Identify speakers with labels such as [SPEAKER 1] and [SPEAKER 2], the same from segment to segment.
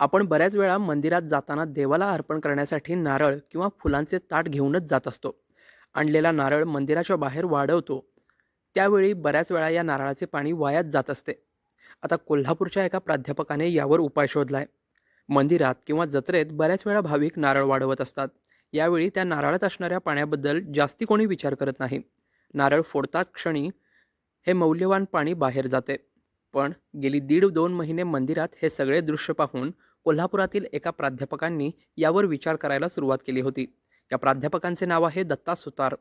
[SPEAKER 1] आपण बऱ्याच वेळा मंदिरात जाताना देवाला अर्पण करण्यासाठी नारळ किंवा फुलांचे ताट घेऊनच जात असतो. आणलेला नारळ मंदिराच्या बाहेर वाढवतो. त्यावेळी बऱ्याच वेळा या नारळाचे पाणी वायात जात असते. आता कोल्हापूरच्या एका प्राध्यापकाने यावर उपाय शोधलाय. मंदिरात किंवा जत्रेत बऱ्याच वेळा भाविक नारळ वाढवत असतात. यावेळी त्या नारळात असणाऱ्या पाण्याबद्दल जास्ती कोणी विचार करत नाही. नारळ फोडतात क्षणी हे मौल्यवान पाणी बाहेर जाते. पण गेली दीड दोन महिने मंदिरात हे सगळे दृश्य पाहून कोल्हापुरातील एका प्राध्यापकांनी यावर विचार करायला सुरुवात केली होती. या प्राध्यापकांचे नाव आहे दत्ता सुतार.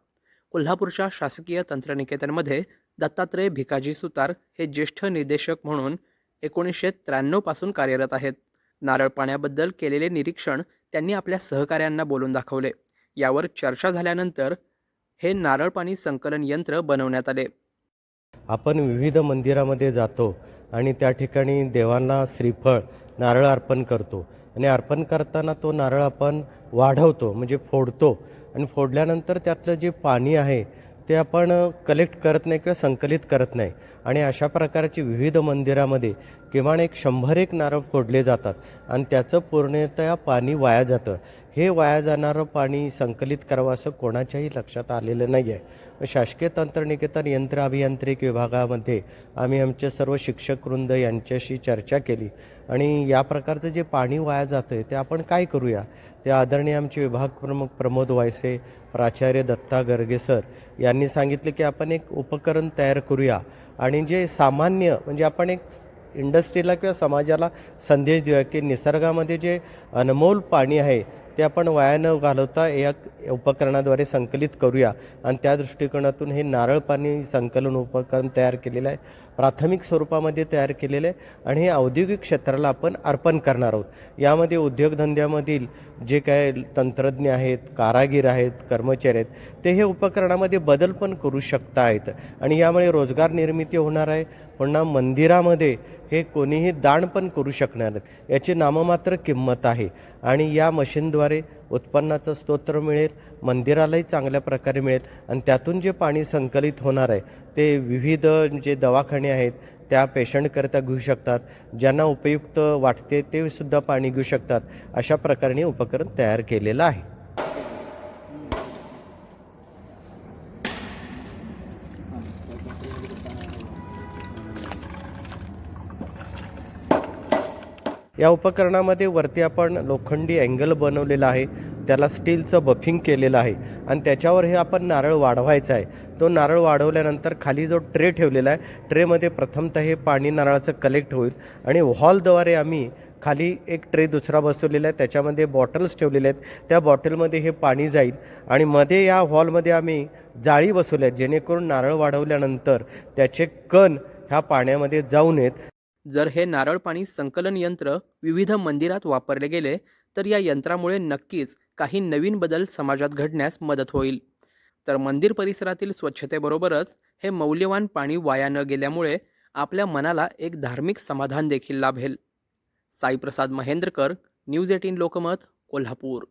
[SPEAKER 1] कोल्हापूरच्या शासकीय तंत्रनिकेतनमध्ये दत्तात्रय भिकाजी सुतार हे ज्येष्ठ निर्देशक म्हणून एकोणीसशे त्र्याण्णवपासून कार्यरत आहेत. नारळ पाण्याबद्दल केलेले निरीक्षण त्यांनी आपल्या सहकाऱ्यांना बोलून दाखवले. यावर चर्चा झाल्यानंतर हे नारळ पाणी संकलन यंत्र बनवण्यात आले.
[SPEAKER 2] आपण विविध मंदिरामध्ये जातो आणि त्या ठिकाणी देवांना श्रीफळ नारळ अर्पण करतो. आणि अर्पण करताना तो नारळ आपण वाढवतो म्हणजे फोडतो. आणि फोडल्यानंतर त्यातलं जे पाणी आहे ते आपण कलेक्ट करत नाही किंवा संकलित करत नाही. आणि अशा प्रकारची विविध मंदिरामध्ये किमान एक शंभर एक नारळ फोडले जातात. आणि त्याचं पूर्णतया पाणी वाया जातं. हे वाया जाणारं पाणी संकलित करावं असं कोणाच्याही लक्षात आलेलं नाही आहे शासकीय तंत्रनिकेतन यंत्र अभियांत्रिक विभागामध्ये आम्ही आमचे सर्व शिक्षकवृंद यांच्याशी चर्चा केली आणि या प्रकारचं जे पाणी वाया जातं आहे ते आपण काय करूया? ते आदरणीय आमचे विभाग प्रमुख प्रमोद वायसे प्राचार्य दत्ता गर्गे सर यांनी सांगितले की आपण एक उपकरण तयार करूया आणि जे सामान्य म्हणजे आपण एक इंडस्ट्रीला किंवा समाजाला संदेश देऊया की निसर्गामध्ये जे अनमोल पाणी आहे ते आपण वाया न घालवता या उपकरणाद्वारे संकलित करूया. आणि त्या दृष्टिकोनातून हे नारळ पाणी संकलन उपकरण तयार केलेलं आहे. प्राथमिक स्वरूपामध्ये तयार केलेलं आहे आणि हे औद्योगिक क्षेत्राला आपण अर्पण करणार आहोत. यामध्ये उद्योगधंद्यामधील जे काय तंत्रज्ञ आहेत कारागीर आहेत कर्मचारी आहेत ते हे उपकरणामध्ये बदल पण करू शकता आहेत आणि यामुळे रोजगार निर्मिती होणार आहे. पुन्हा मंदिरामध्ये हे कोणीही दान पण करू शकणार आहेत याची नाममात्र किंमत आहे आणि या मशीनद्वारे उत्पन्नाचं स्तोत्र मिळेल मंदिरालाही चांगल्या प्रकारे मिळेल आणि त्यातून जे पाणी संकलित होणार आहे ते विविध जे दवाखाने आहेत त्या पेशंटकरिता घेऊ शकतात. ज्यांना उपयुक्त वाटते ते सुद्धा पाणी घेऊ शकतात. अशा प्रकारे उपकरण तयार केलेलं आहे. या उपकरणामध्ये वरती आपण लोखंडी अँगल बनवलेला आहे. त्याला स्टीलचं बफिंग केलेलं आहे. आणि त्याच्यावर हे आपण नारळ वाढवायचा आहे. तो नारळ वाढवल्यानंतर खाली जो ट्रे ठेवलेला आहे ट्रेमध्ये प्रथमतः हे पाणी नारळाचं कलेक्ट होईल. आणि हॉलद्वारे आम्ही खाली एक ट्रे दुसरा बसवलेला आहे. त्याच्यामध्ये बॉटल्स ठेवलेले आहेत. त्या बॉटलमध्ये हे पाणी जाईल. आणि मध्ये या हॉलमध्ये आम्ही जाळी बसवल्या आहेत. जेणेकरून नारळ वाढवल्यानंतर त्याचे कण ह्या पाण्यामध्ये जाऊ नयेत.
[SPEAKER 1] जर हे नारळ पाणी संकलन यंत्र विविध मंदिरात वापरले गेले तर या यंत्रामुळे नक्कीच काही नवीन बदल समाजात घडण्यास मदत होईल. तर मंदिर परिसरातील स्वच्छतेबरोबरच हे मौल्यवान पाणी वाया न गेल्यामुळे आपल्या मनाला एक धार्मिक समाधान देखील लाभेल. Saiprasad Mahendrakar news eighteen Lokmat Kolhapur.